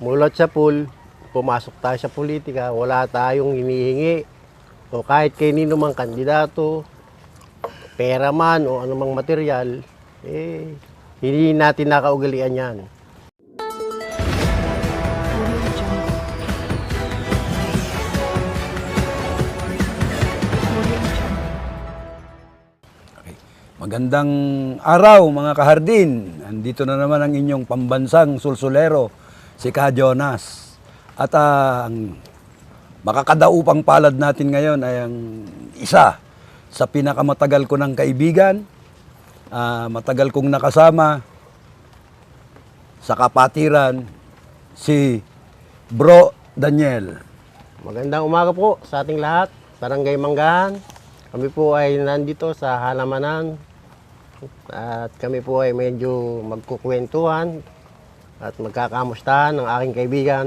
mulat sa pool, pumasok tayo sa politika, wala tayong hinihingi o kahit kanino mang kandidato, pera man o anumang material, eh, hindi natin nakaugalian yan. Magandang araw mga kahardin. Andito na naman ang inyong pambansang sulsulero, si Ka Jonas. At ah, ang makakadaupang palad natin ngayon ay ang isa sa pinakamatagal ko ng kaibigan, ah, matagal kong nakasama sa kapatiran, si Bro Daniel. Magandang umaga po sa ating lahat, Barangay Manggahan. Kami po ay nandito sa halamanan at kami po ay medyo magkukwentuhan at magkakamustahan ng aking kaibigan,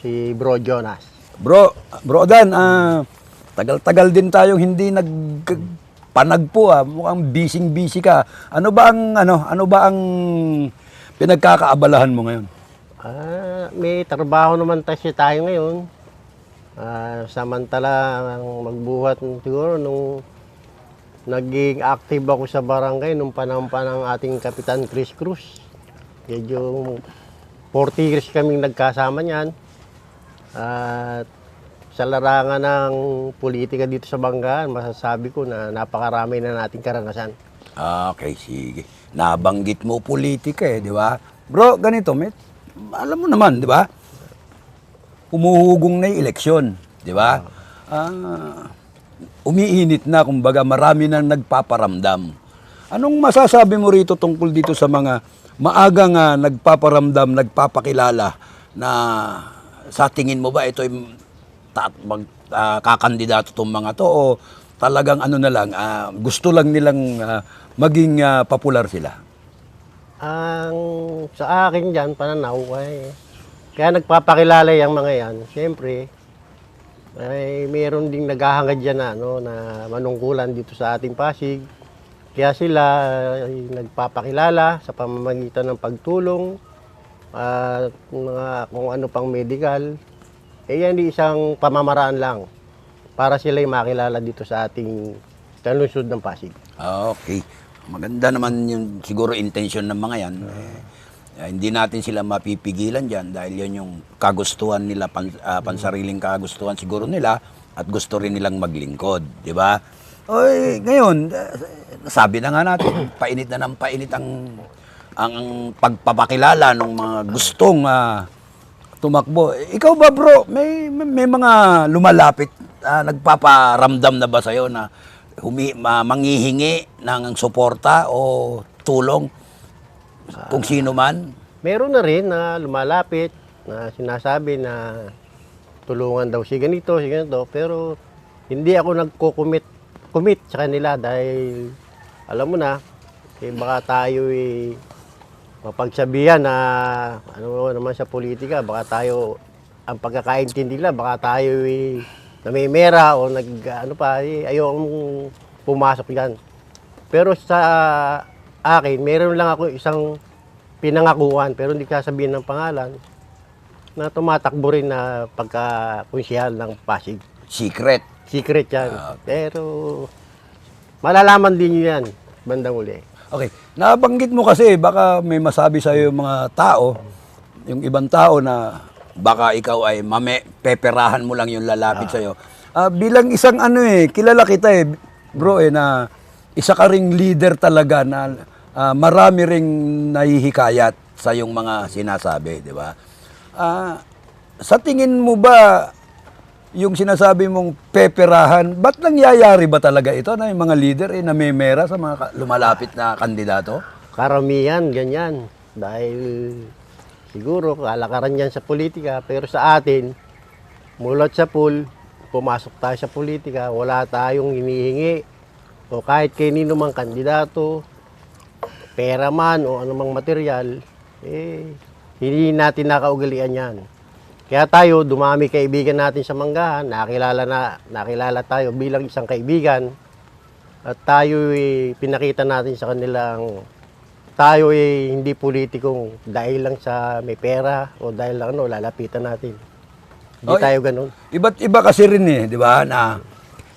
si Bro Jonas. Bro, Bro Dan, ah, tagal-tagal din tayong hindi nag panagpo ah. Mukhang busy-busy ka. Ano ba ang ano, ano ba ang pinagkakaabalahan mo ngayon? Ah, may trabaho naman kasi tayo ngayon. Ah, samantala ang magbuhat siguro nung naging active ako sa barangay nung panahon pa ng ating Kapitan Chris Cruz. Medyo 40 years kaming nagkasama niyan. At sa larangan ng politika dito sa Banggaan, masasabi ko na napakarami na nating karanasan. Ah, Okay, sige. Nabanggit mo politika eh, di ba? Bro, ganito, met. Alam mo naman, di ba? Umuhugong na yung eleksyon, di ba? Ah, umiinit na, kumbaga marami nang nagpaparamdam. Anong masasabi mo rito tungkol dito sa mga maagang ah, nagpaparamdam, nagpapakilala na sa tingin mo ba ito ay mag, ah, kakandidato tong mga to o talagang ano na lang, ah, gusto lang nilang ah, maging ah, popular sila? Ang sa akin dyan, pananaw, ay, kaya nagpapakilala yung mga yan, siyempre, ay mayroon ding naghahangad dyan na, ano, na manungkulan dito sa ating Pasig. Kaya sila ay nagpapakilala sa pamamagitan ng pagtulong at mga kung ano pang medical. Eh yan di isang pamamaraan lang para sila ay makilala dito sa ating sa lungsod ng Pasig. Ah, Okay. Maganda naman yung siguro intention ng mga yan. Eh, eh, hindi natin sila mapipigilan dyan dahil yun yung kagustuhan nila, pan, ah, pansariling kagustuhan siguro nila at gusto rin nilang maglingkod, di ba? Oy, ngayon, sabi na nga natin, painit na ng painit ang ang pagpapakilala ng mga gustong ah, tumakbo. Ikaw ba bro, may, may, may mga lumalapit, ah, nagpaparamdam na ba sa'yo na humi, ma- manghihingi ng suporta o tulong kung sino man? Meron na rin na lumalapit na sinasabi na tulungan daw si ganito, si ganito. Pero hindi ako nagko-commit commit sa kanila dahil alam mo na, eh, baka tayo eh, mapagsabihan na ano naman sa politika, baka tayo ang pagkakaintindi nila, baka tayo eh, namimera o nag ano pa, eh, ayokong pumasok yan. Pero sa akin, meron lang ako isang pinangakuan, pero hindi sasabihin ng pangalan, na tumatakbo rin na pagka-konsyal ng Pasig. Secret. Secret yan. Ah, Pero malalaman din nyo yan, bandang uli. Okay. Nabanggit mo kasi, baka may masabi sa'yo yung mga tao, yung ibang tao na baka ikaw ay mame, peperahan mo lang yung lalapit sa'yo. Ah, bilang isang ano eh, kilala kita eh, bro eh, na isa ka ring leader talaga na ah, marami ring nahihikayat sa yung mga sinasabi, di ba? Ah, sa tingin mo ba yung sinasabi mong peperahan, ba't nangyayari ba talaga ito na yung mga leader eh namemera sa mga lumalapit na kandidato? Karamihan, ganyan. Dahil siguro kalakaran yan sa politika, pero sa atin, mulat sa pool, pumasok tayo sa politika, wala tayong hinihingi o kahit kanino mang kandidato, pera man o anumang material, eh, hindi natin nakaugalian yan. Kaya tayo, dumami kaibigan natin sa Manggahan, nakilala, na, nakilala tayo bilang isang kaibigan, at tayo pinakita natin sa kanilang tayo eh, hindi politikong dahil lang sa may pera o dahil lang ano, lalapitan natin. Hindi Oh, tayo ganun. Iba't iba kasi rin eh, di ba? Na,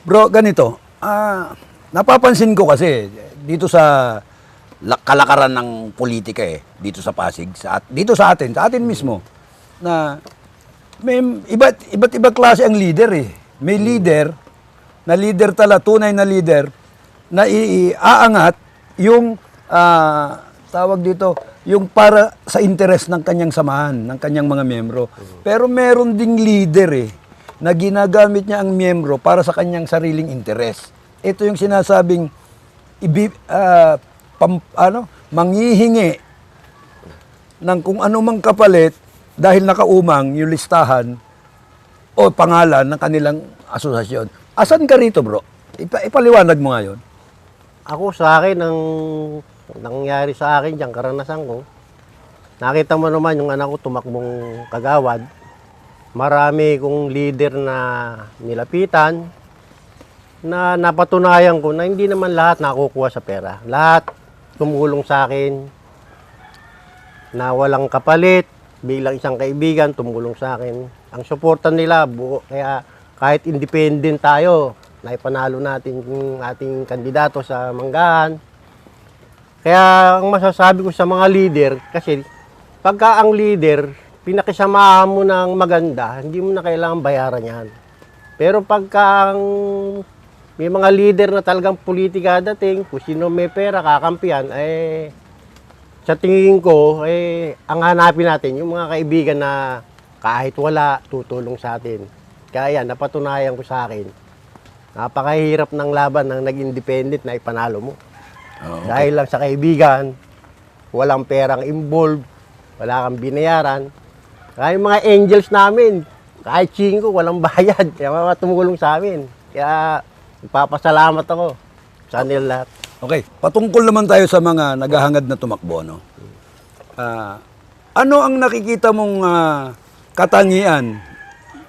bro, ganito. Ah, napapansin ko kasi dito sa la- kalakaran ng politika eh, dito sa Pasig, sa, dito sa atin, sa atin mismo, na may iba't iba't iba klase ang leader eh. May leader na leader tala, tunay na leader na iaangat yung ah, tawag dito, yung para sa interes ng kanyang samahan, ng kanyang mga miyembro. Pero meron ding leader eh na ginagamit niya ang miyembro para sa kanyang sariling interes. Ito yung sinasabing ibi, ah, pam- ano, manghihingi ng kung ano mang kapalit dahil nakaumang yung listahan o pangalan ng kanilang asosasyon. Asan ka rito, bro? Ipa- ipaliwanag mo ngayon. Ako sa akin, ang nangyari sa akin dyan, karanasan ko, nakita mo naman yung anak ko tumakbong kagawad. Marami kong leader na nilapitan na napatunayan ko na hindi naman lahat nakukuha sa pera. Lahat tumulong sa akin na walang kapalit, bilang isang kaibigan, tumulong sa akin. Ang suporta nila, buo, kaya kahit independent tayo, naipanalo natin yung ating kandidato sa manggahan. Kaya ang masasabi ko sa mga leader, kasi pagka ang leader, pinakisamahan mo ng maganda, hindi mo na kailangan bayaran yan. Pero pagka ang may mga leader na talagang politika dating, kung sino may pera, kakampihan, eh, sa tingin ko, eh, ang hanapin natin, yung mga kaibigan na kahit wala, tutulong sa atin. Kaya yan, napatunayan ko sa akin, napakahirap ng laban ng nag-independent na ipanalo mo. Dahil lang sa kaibigan, walang perang involved, wala kang binayaran. Kaya yung mga angels namin, kahit chingo, walang bayad. Kaya mga tumulong sa amin. Kaya ipapasalamat ako sa nila lahat. Okay, patungkol naman tayo sa mga naghahangad na tumakbo, no? Ah, ano ang nakikita mong ah, katangian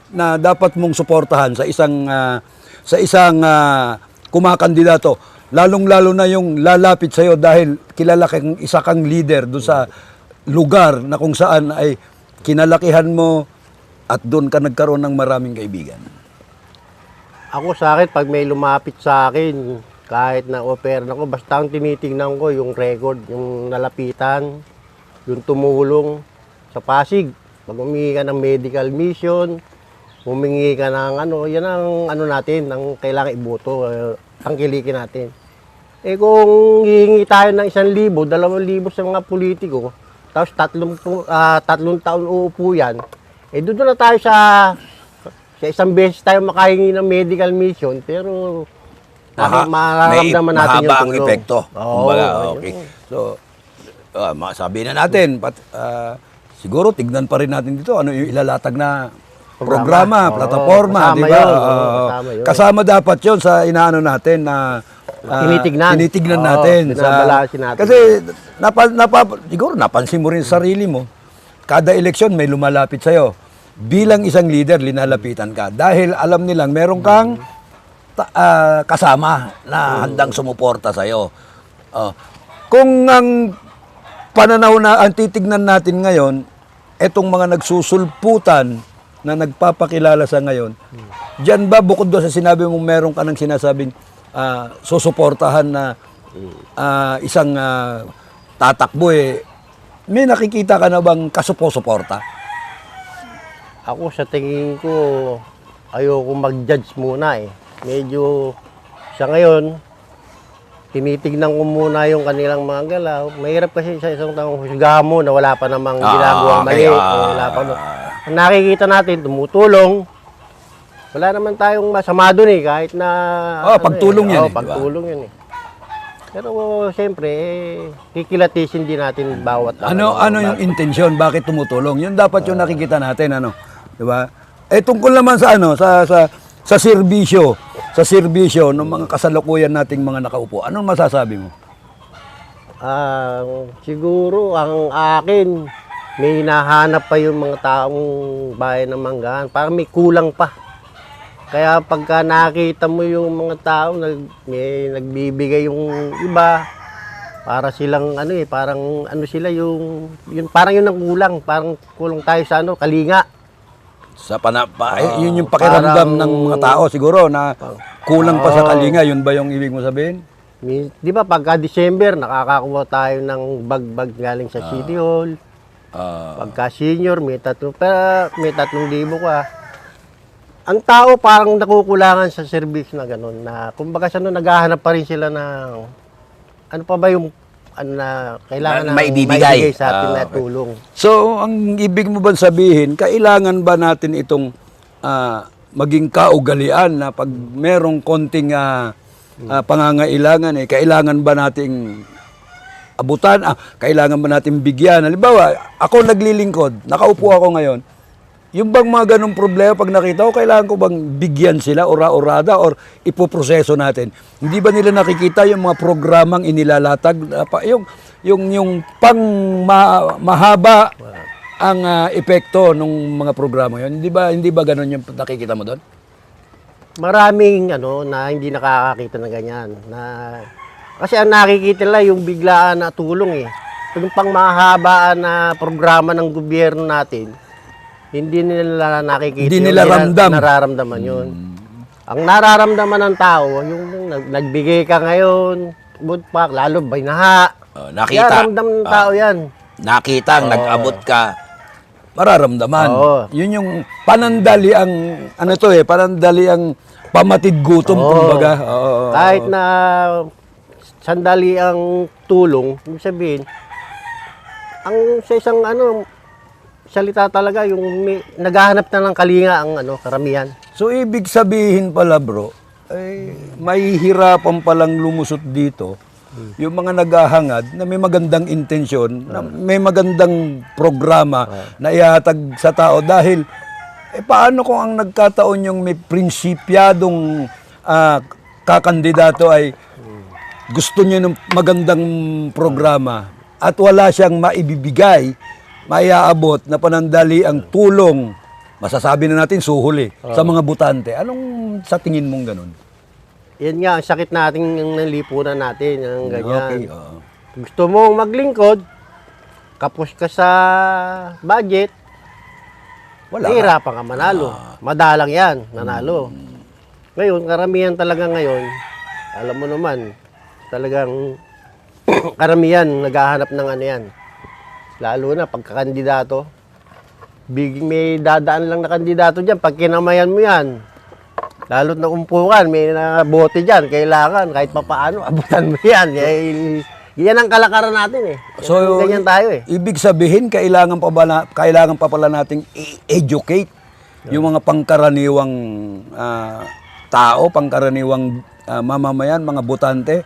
na dapat mong suportahan sa isang ah, sa isang ah, kumakandidato, lalong-lalo na yung lalapit sa iyo dahil kilala kang isa kang leader doon sa lugar na kung saan ay kinalakihan mo at doon ka nagkaroon ng maraming kaibigan. Ako sa akin, pag may lumapit sa akin, kahit na offer na ko, basta ang tinitingnan ko yung record, yung nalapitan, yung tumulong sa Pasig. Pag humingi ka ng medical mission, humingi ka ng ano, yan ang ano natin, ang kailangan iboto, uh, tangkilikin natin. Eh kung hihingi tayo ng isang libo, dalawang libo sa mga politiko, tapos tatlong, ah, tatlong taon uupo yan, eh doon na tayo sa sa isang beses tayo makahingi ng medical mission, pero Maha- mararamdaman natin yung mahaba ang tulong. epekto. Oo, Kumbaga, okay. So, uh, masabi na natin, pat, ah, siguro tignan pa rin natin dito ano yung ilalatag na Programa. programa, plataforma, di ba? Oo. kasama dapat 'yon sa inaano natin na ah, Tinitignan. tinitignan Oo, natin binabalansin natin. Kasi napa, napa, siguro napansin mo rin sa sarili mo. Kada eleksyon may lumalapit sa Bilang isang leader, linalapitan ka dahil alam nilang meron kang ah, kasama na handang sumuporta sa iyo. kung ang pananaw na ang titignan natin ngayon, etong mga nagsusulputan na nagpapakilala sa ngayon, diyan ba bukod doon sa sinabi mo meron ka ng sinasabing ah, susuportahan na ah, isang ah, tatakbo eh, may nakikita ka na bang kasupo-suporta? Ako sa tingin ko, ayoko mag-judge muna eh. Medyo sa ngayon, tinitignan ko muna yung kanilang mga galaw. Mahirap kasi sa isang taong husgahan mo na wala pa namang Ah, ginagawang okay, mali. ah. o wala pa Ang nakikita natin, tumutulong. Wala naman tayong masama doon eh, kahit na... Oh, pagtulong yan Oo, eh, di ba? pagtulong yan eh. Pero siyempre, eh, kikilatisin din natin bawat... Ano ano yung intensyon bakit tumutulong? Yun dapat yung nakikita natin ano, 'di ba? Eh tungkol naman sa ano sa sa sa serbisyo, sa serbisyo ng mga kasalukuyan nating mga nakaupo. Anong masasabi mo? Ah, siguro ang akin may hinahanap pa yung mga taong bayan ng Manggahan. Parang may kulang pa. Kaya pagka nakita mo yung mga tao nag may nagbibigay yung iba, para silang ano eh, parang ano sila yung, yung parang yun ang kulang, parang kulang tayo sa ano, kalinga. Sa pana, pa, eh, Oo, yun yung pakiramdam parang- ng mga tao siguro na kulang pa sa Oo. kalinga. Yun ba yung ibig mo sabihin? Di ba pagka December, nakakakuha tayo ng bag-bag galing sa City Hall. Ah, Pagka senior, may tatlong, pero may tatlong libo ka. Ang tao parang nakukulangan sa service na gano'n na kumbaga sa ano, naghahanap pa rin sila ng ano pa ba yung ano na kailangan na maibibigay. sa atin Ah, na okay. tulong. So, ang ibig mo ba sabihin, kailangan ba natin itong ah, maging kaugalian na pag merong konting ah, ah, pangangailangan, eh, kailangan ba nating abutan, ah, kailangan ba natin bigyan? Halimbawa, ako naglilingkod, nakaupo ako ngayon, yung bang mga ganong problema pag nakita ko, kailangan ko bang bigyan sila ora-orada or ipoproseso natin? Hindi ba nila nakikita yung mga programang inilalatag? yung, yung, yung pang ma- mahaba ang ah, epekto ng mga programa yun. Hindi ba, hindi ba ganon yung nakikita mo doon? Maraming ano na hindi nakakakita ng ganyan na kasi ang nakikita nila yung biglaan na tulong eh. Yung pang mahabaan na programa ng gobyerno natin, hindi nila nakikita. Hindi nila ramdam. nararamdaman yun. Ang nararamdaman ng tao, yung nag- nagbigay ka ngayon, good pa, lalo binaha. Oh, Yan, nakita. ramdam ng tao yan. Nakita, nag-abot ka, mararamdaman. Oo. Yun yung panandali ang, ano to eh, panandali ang pamatid gutom, Oo. kumbaga. Oo. Kahit na sandali ang tulong, sabihin, ang sa isang ano, salita talaga, yung may, naghahanap na ng kalinga ang ano, karamihan. So, ibig sabihin pala, bro, ay mahihirapan palang lumusot dito yung mga naghahangad na may magandang intensyon, na may magandang programa na ihatag sa tao dahil eh, paano kung ang nagkataon yung may prinsipyadong ah, kakandidato ay gusto niya ng magandang programa at wala siyang maibibigay, maiaabot na panandali ang tulong, masasabi na natin suhuli sa mga butante. Anong sa tingin mong ganun? Yan nga, ang sakit natin ng lipunan natin, ang ganyan. Okay, oo. Gusto mong maglingkod, kapos ka sa budget, Wala. Hirapan ka manalo. Madalang yan, nanalo. Ngayon, karamihan talaga ngayon, alam mo naman, talagang karamihan naghahanap ng ano yan. Lalo na pagkakandidato. Big, may dadaan lang na kandidato dyan. Pag kinamayan mo yan, lalo na umpukan, may na bote dyan. Kailangan, kahit papaano, abutan mo yan. Eh, yan ang kalakaran natin eh. So, ganyan tayo eh. Ibig sabihin, kailangan pa, ba na, kailangan pa pala nating i-educate yung mga pangkaraniwang ah, tao, pangkaraniwang ah, mamamayan, mga butante,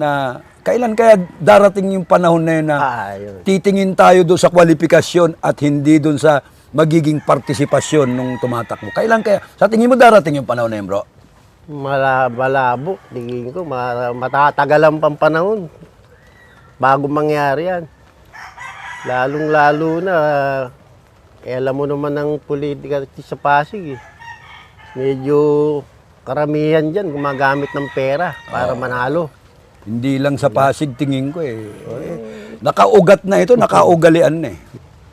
na kailan kaya darating yung panahon na yun na Ah, yun. titingin tayo doon sa kwalifikasyon at hindi doon sa magiging partisipasyon nung tumatakbo. Kailan kaya? Sa tingin mo darating yung panahon na yun, bro? Mala, malabo. Tingin ko, ma- matatagalan pang panahon. Bago mangyari yan. Lalong-lalo na, eh, alam mo naman ang politika sa Pasig eh. Medyo karamihan dyan gumagamit ng pera para manalo. Hindi lang sa Pasig tingin ko eh. Eh, Nakaugat na ito, nakaugalian na eh.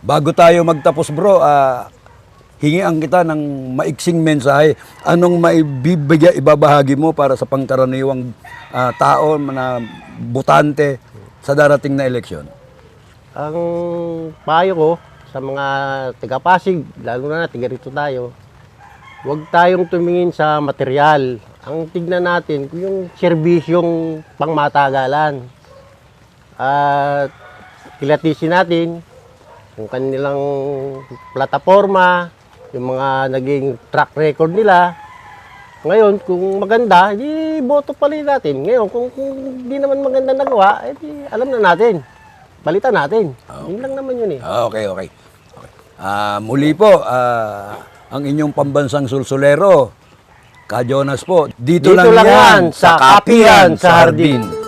Bago tayo magtapos bro, ah, hingian kita ng maiksing mensahe. Anong maibibigay, ibabahagi mo para sa pangkaraniwang ah, tao na butante sa darating na eleksyon? Ang payo ko sa mga taga Pasig, lalo na taga rito tayo, huwag tayong tumingin sa material. Ang tignan natin kung yung serbisyong pangmatagalan. At kilatisin natin yung kanilang plataforma, yung mga naging track record nila. Ngayon, kung maganda, di boto pa rin natin. Ngayon, kung, kung di naman maganda nagawa, eh, di, alam na natin. Balitan natin. Yun lang naman yun eh. Ah, Okay, okay. okay. Ah, muli po, ah, ang inyong pambansang sulsulero, Ka Jonas po. Dito, Dito lang yan, sa Kapihan, sa Hardin.